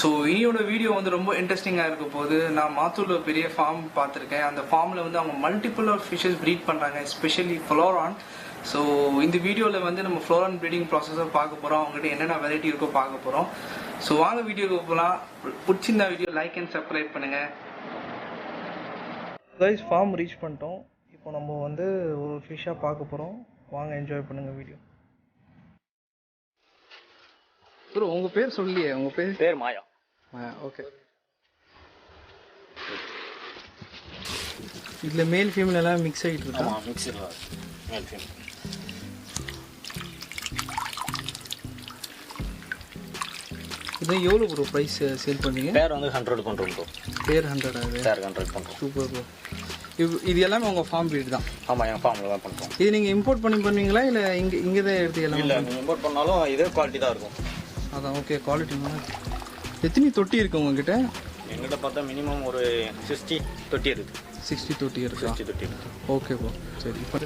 So இனியோட video வந்து ரொம்ப இன்ட்ரெஸ்டிங்காக இருக்க போது நான் மாத்தூரில் பெரிய ஃபார்ம் பார்த்துருக்கேன். அந்த ஃபார்மில் வந்து அவங்க மல்டிபிள் ஆஃப் ஃபிஷஸ் ப்ரீட் பண்ணுறாங்க எஸ்பெஷலி ஃப்ளோரான் ஸோ இந்த வீடியோவில் வந்து நம்ம ஃப்ளோரான் ப்ரீடிங் ப்ராசஸை பார்க்க போகிறோம் அவங்ககிட்ட என்னென்ன வெரைட்டி இருக்கோ பார்க்க போகிறோம் ஸோ வாங்க வீடியோக்கு போகலாம் பிடிச்சிருந்தா வீடியோ லைக் அண்ட் சப்ஸ்கிரைப் பண்ணுங்கள் கைஸ் ஃபார்ம் ரீச் பண்ணிட்டோம். இப்போ நம்ம வந்து ஒரு ஃபிஷ்ஷாக பார்க்க போகிறோம் வாங்க என்ஜாய் பண்ணுங்கள் வீடியோ ப்ரோ உங்கள் பேர் சொல்லியே உங்கள் பேர்? பேர் மாயா. ஓகே இதில் மேல் ஃபீமேல் எல்லாம் மிக்ஸ் ஆகிட்டு இருக்கா? ஆமாம் மிக்சர் மேல் ஃபீம் இதான் எவ்வளோ ப்ரோ ப்ரைஸ் சேல் பண்ணீங்க? பேர் வந்து ஹண்ட்ரட் பண்ணுறோம் ப்ரோ பேர் ஹண்ட்ரட் ஆகுது பேர் ஹண்ட்ரட் பண்ணுறோம் சூப்பர் ப்ரோ இது இது எல்லாமே உங்கள் ஃபார்ம் breed தான்? ஆமாம் என் ஃபார்மில் தான் பண்ணுறோம். இது நீங்கள் இம்போர்ட் பண்ணி பண்ணுவீங்களா? இல்லை இங்கே இங்கே தான் எடுத்து இல்லை எல்லாமே நீங்கள் இம்போர்ட் பண்ணாலும் இதே குவாலிட்டி தான் இருக்கும். அதான் ஓகே குவாலிட்டி எத்தனை தொட்டி இருக்கு உங்ககிட்ட? எங்கிட்ட பார்த்தா மினிமம் ஒரு சிக்ஸ்டி தொட்டி இருக்குது சிக்ஸ்டி தொட்டி இருக்கா? சிக்ஸ்டி தொட்டி இருக்கு. ஓகே ப்ரோ சரி இப்போ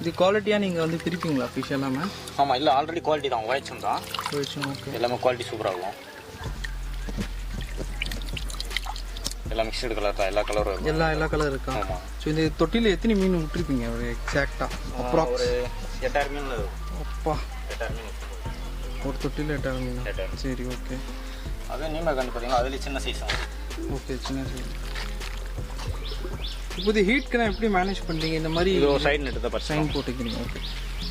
இது குவாலிட்டியாக நீங்கள் வந்து பிரிப்பீங்களா ஃபிஷ் எல்லாமே ஆமாம் இல்லை ஆல்ரெடி குவாலிட்டி தான். ஒயிட்ஸும் தான் போயிடுச்சு ஓகே எல்லாமே குவாலிட்டி சூப்பராக இருக்கும் எல்லாம் மிக்சடு கலர் தான் எல்லா கலரும் எல்லா எல்லா கலர் இருக்கா? ஆமாம் ஸோ இந்த தொட்டியில் எத்தனை மீன் விட்டுருப்பீங்க? ஒரு எக்ஸாக்டாக அப்ராக்ஸ் ஒரு எட்டாயிரம் மீன் இருக்கும் அப்பா. எட்டாயிரம் மீன். ஒரு தொட்டியில் எட்டாயிரம் மீன்? எட்டாயிரம் சரி ஓகே அதே நீமே கண்டு பார்த்தீங்கன்னா அதுலேயே சின்ன சைஸ் தான். ஓகே சின்ன சரி இப்போ இது ஹீட்க்கு எப்படி மேனேஜ் பண்ணுறீங்க இந்த மாதிரி இது ஒரு சைடு நெட்டு தான் சைன் போட்டுக்கிறீங்க ஓகே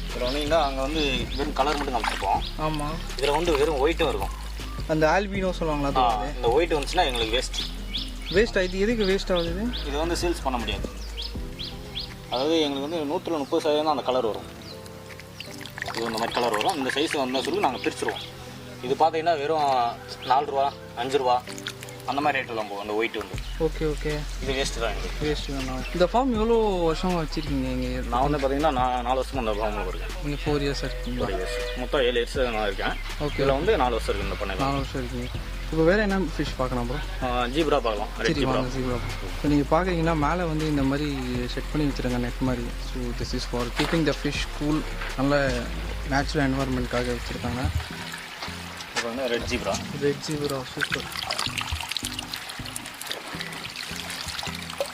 இதில் வந்தீங்கன்னா அங்கே வந்து வெறும் கலர் மட்டும் காமிச்சிருப்போம் ஆமாம் இதில் வந்து வெறும் ஒயிட்டும் இருக்கும். அந்த ஆல்பினோ சொல்லுவாங்களா இந்த ஒயிட் வந்துச்சுன்னா எங்களுக்கு வேஸ்ட் வேஸ்ட் ஆகுது எதுக்கு வேஸ்ட் ஆகுது இது? வந்து சேல்ஸ் பண்ண முடியாது. அதாவது எங்களுக்கு வந்து நூற்றில் முப்பது சதவீதம் தான் அந்த கலர் வரும். இது இந்த மாதிரி கலர் வரும். இந்த சைஸ் வந்தால் சொல்லி நாங்கள் பிரிச்சுருவோம். இது பார்த்தீங்கன்னா வெறும் நாலு ரூபா அஞ்சு ரூபா அந்த மாதிரி ரேட்டில் போகும். அந்த ஒயிட் வந்து. ஓகே ஓகே இது வேஸ்ட்டு தான் எங்களுக்கு. வேஸ்ட் வேணாம் இந்த ஃபார்ம் எவ்வளோ வருஷமா வச்சுருக்கீங்க இங்கே? நான் வந்து பார்த்தீங்கன்னா நான் நாலு வருஷம் அந்த ஃபார்மில் இருக்கேன். நீங்கள் ஃபோர் இயர்ஸ் இருக்கீங்களா? ஒரு இயர்ஸ் மொத்தம் ஏழு இயர்ஸ் நான் இருக்கேன். ஓகே இதில் வந்து நாலு வருஷம் இருக்குது இந்த பண்ணையில். நாலு வருஷம் இருக்கீங்க இப்போ வேறு என்ன ஃபிஷ் பார்க்கலாம் ப்ரோ ஜீப்ரா பார்க்கலாம். சரி ஜீப்ரா வாங்க ஜீவா இப்போ நீங்கள் பார்க்குறீங்கன்னா மேலே வந்து இந்த மாதிரி செட் பண்ணி வச்சுருங்க நெட் மாதிரி. So this is for keeping the fish cool நல்ல நேச்சுரல் என்வரன்மெண்ட்காக வச்சுருக்காங்க. இப்போ வந்து red zebra red zebra super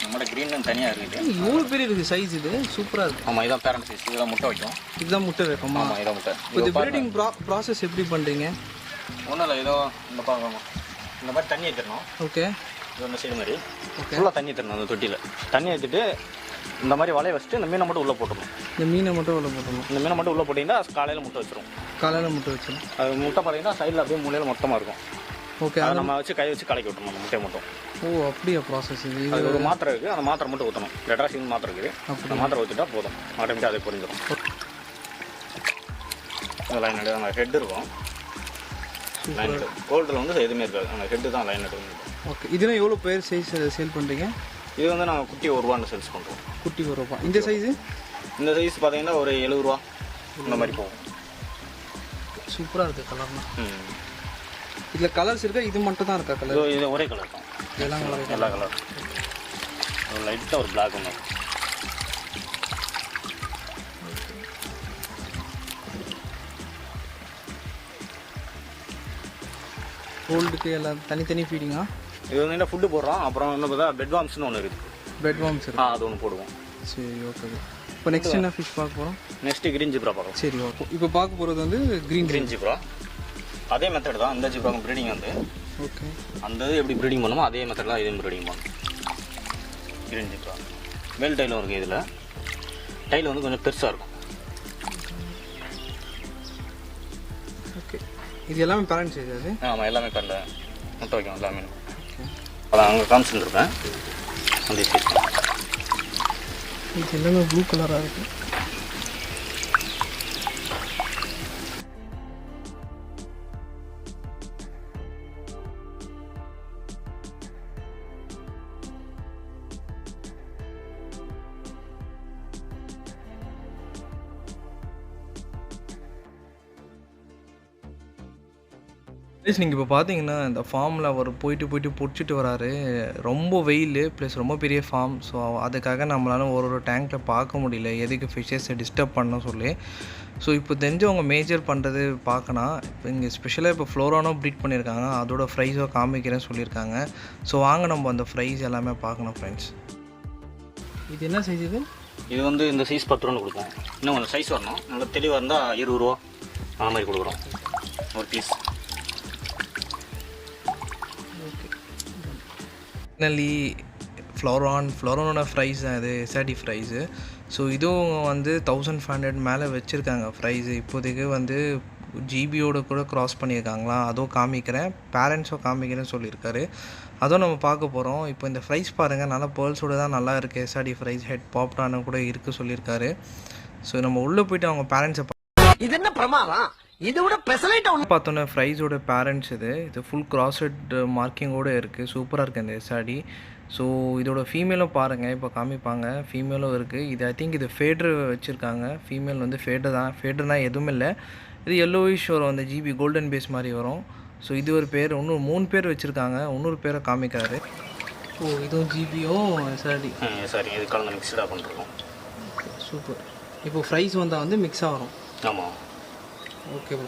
நம்மளோட க்ரீன் தனியாக இருக்குது. இவ்வளோ பெரிய இருக்குது சைஸ் இது. சூப்பராக இருக்குது ஆமாம் இதான் பேரண்ட் சைஸ் இதெல்லாம் முட்டை வைக்கும். இதுதான் முட்டை வைப்போமா ஆமாம் இதான் முட்டை. இப்போ இது ப்ரீடிங் ப்ரா ப்ராசஸ் எப்படி பண்ணுறீங்க ஒன்றும் இல்லை ஏதோ இந்த பார்க்கணும் இந்த மாதிரி தண்ணி ஏற்றிடணும் ஓகே. இது சைடு மாதிரி. ஃபுல்லாக தண்ணி ஏற்றிடணும் அந்த தொட்டியில். தண்ணி ஏற்றிட்டு இந்த மாதிரி வலைய வச்சுட்டு இந்த மீனை மட்டும் உள்ளே போட்டுடணும். இந்த மீனை மட்டும் உள்ள போட்டணும் இந்த மீனை மட்டும் உள்ளே போட்டிங்கன்னா காலையில் முட்டை வச்சிரும். காலையில் முட்டை வச்சிடும் அது முட்டை பார்த்தீங்கன்னா சைடில் அப்படியே மூலையில் மொத்தமாக இருக்கும். ஓகே அதை நம்ம வச்சு கை வச்சு கலக்கி விட்டணும் முட்டையை மட்டும். ஓ அப்படியா ப்ராசஸ் இது? அது ஒரு மாத்திரை இருக்குது அந்த மாத்திரை மட்டும் ஊற்றணும் ரெட்ராசின் மாத்திரை இருக்குது. அந்த மாத்திரை ஊற்றிட்டா போதும். ஆட்டோமேட்டிக்காக அதை புரிஞ்சிடும் எடு அந்த ஹெட் இருக்கும். லைன் கோல்டில் வந்து எதுவுமே இருக்காது. அந்த ஹெட்டு தான் லைன் எடு ஓகே இதெல்லாம் எவ்வளோ பேர் சைஸ் சேல் பண்ணுறீங்க இது வந்து நாங்கள் குட்டி ஒரு ரூபான்னு சேல்ஸ் பண்ணுறோம் குட்டி ஒரு ரூபா. இந்த சைஸு இந்த சைஸ் பார்த்தீங்கன்னா ஒரு எழுபது ரூபா. இந்த மாதிரி போகும். சூப்பராக இருக்குது கலர்லாம் ம். இதில் கலர்ஸ் இருக்கா? இது மட்டும் தான் இருக்கா கலர் இது ஒரே கலர் தான். எல்லாம் கலர் எல்லா கலர் ஒரு லைட்டாக ஒரு பிளாக் ஒன்று கோல்டுக்கு எல்லாம் தனித்தனி ஃபீடிங்கா இது வந்து என்ன ஃபுட்டு போடுறோம். அப்புறம் வந்து பார்த்தா பெட் வாம்ஸ்னு ஒன்று இருக்குது. பெட் வார்ம்ஸ் ஆ அது ஒன்று போடுவோம். சரி ஓகே இப்போ நெக்ஸ்ட் என்ன ஃபிஷ் பார்க்க போகிறோம் நெக்ஸ்ட்டு கிரீன் ஜிப்ரா பார்க்கலாம் சரி ஓகே இப்போ பார்க்க போகிறது வந்து க்ரீன் கிரீன் ஜிப்ரா அதே மெத்தட் தான். இந்த ஜிப்ராக்கும் ப்ரீடிங் வந்து. ஓகே அந்த இது எப்படி ப்ரீடிங் பண்ணுமோ அதே மெத்தட் தான் இதையும் ப்ரீடிங் பண்ணும். கிரீன் ஜிப்ரா மேல் டைலும் இருக்குது இதில். டைல் வந்து கொஞ்சம் பெருசாக இருக்கும். இது எல்லாமே பேரண்ட் சைஸ் அது? ஆமாம் எல்லாமே கடல முட்டை வைக்கும் எல்லாமே. அதான் அங்கே காமிச்சுருப்பேன் அந்த இது எல்லாமே ப்ளூ கலராக இருக்குது ப்ளஸ் நீங்கள் இப்போ பார்த்தீங்கன்னா இந்த ஃபார்மில் அவர் போயிட்டு போயிட்டு பிடிச்சிட்டு வராரு. ரொம்ப வெயில் ப்ளஸ் ரொம்ப பெரிய ஃபார்ம் ஸோ அதுக்காக நம்மளால ஒரு ஒரு டேங்க்கில் பார்க்க முடியல. எதுக்கு ஃபிஷ்ஷஸை டிஸ்டர்ப் பண்ணணும் சொல்லி. ஸோ இப்போ தெரிஞ்சவங்க மேஜர் பண்ணுறது பார்க்கணும் இப்போ இங்கே ஸ்பெஷலாக இப்போ ஃப்ளோரானோ ப்ரீட் பண்ணியிருக்காங்க அதோட ப்ரைஸோ காமிக்கிறேன்னு சொல்லியிருக்காங்க ஸோ வாங்க நம்ம அந்த ப்ரைஸ் எல்லாமே பார்க்கணும் ஃப்ரெண்ட்ஸ் இது என்ன சைஸ் இது? இது வந்து இந்த சைஸ் பத்து ரூபா கொடுப்போம் இன்னும் கொஞ்சம் சைஸ் வரணும். நல்லா தெளிவாக இருந்தால் இருபது ரூபா. அந்த மாதிரி கொடுக்குறோம். ஒரு பீஸ் ஃபைனலி ஃப்ளோரான் ஃப்ளோரானோட ஃப்ரைஸ் தான் இது எஸ்ஆர்டி ஃப்ரைஸு ஸோ இதுவும் வந்து தௌசண்ட் ஃபைவ் ஹண்ட்ரட் மேலே வச்சுருக்காங்க ப்ரைஸு இப்போதைக்கு வந்து ஜிபியோட கூட க்ராஸ் பண்ணியிருக்காங்களா அதுவும் காமிக்கிறேன். பேரண்ட்ஸும் காமிக்கிறேன்னு சொல்லியிருக்காரு. அதுவும் நம்ம பார்க்க போகிறோம் இப்போ இந்த ஃப்ரைஸ் பாருங்கள் நல்லா பேர்ல்ஸோடு தான் நல்லா இருக்குது எஸ்ஆர்டி ஃப்ரைஸ் ஹெட் பாப்டான கூட இருக்குது சொல்லியிருக்காரு. ஸோ நம்ம உள்ளே போயிட்டு அவங்க பேரண்ட்ஸை இது என்ன பிரமாதம்? இதை விட பெசலைட் பார்த்தோன்னே ஃப்ரைஸோட பேரண்ட்ஸ் இது. இது ஃபுல் கிராஸ்ட் மார்க்கிங்கோடு இருக்குது சூப்பராக இருக்குது இந்த எஸ்ஆடி ஸோ இதோட ஃபீமேலும் பாருங்கள் இப்போ காமிப்பாங்க. ஃபீமேலும் இருக்குது இது ஐ திங்க் இது ஃபேட்ரு வச்சுருக்காங்க. ஃபீமேல் வந்து ஃபேட்ரு தான். ஃபேட்ருனா எதுவும் இல்லை. இது எல்லோயிஷ் வரும். அந்த ஜிபி கோல்டன் பேஸ் மாதிரி வரும். ஸோ இது ஒரு பேர் இன்னும் மூணு பேர் வச்சுருக்காங்க. இன்னொரு பேரை காமிக்கிறாரு. ஓ இதுவும் ஜிபியும் எஸ்ஆர்டி சரி இது கலந்து மிக்சடாக பண்ணிருக்கோம். சூப்பர் இப்போ ஃப்ரைஸ் வந்தால் வந்து மிக்ஸாக வரும். ஆமாம் okay bro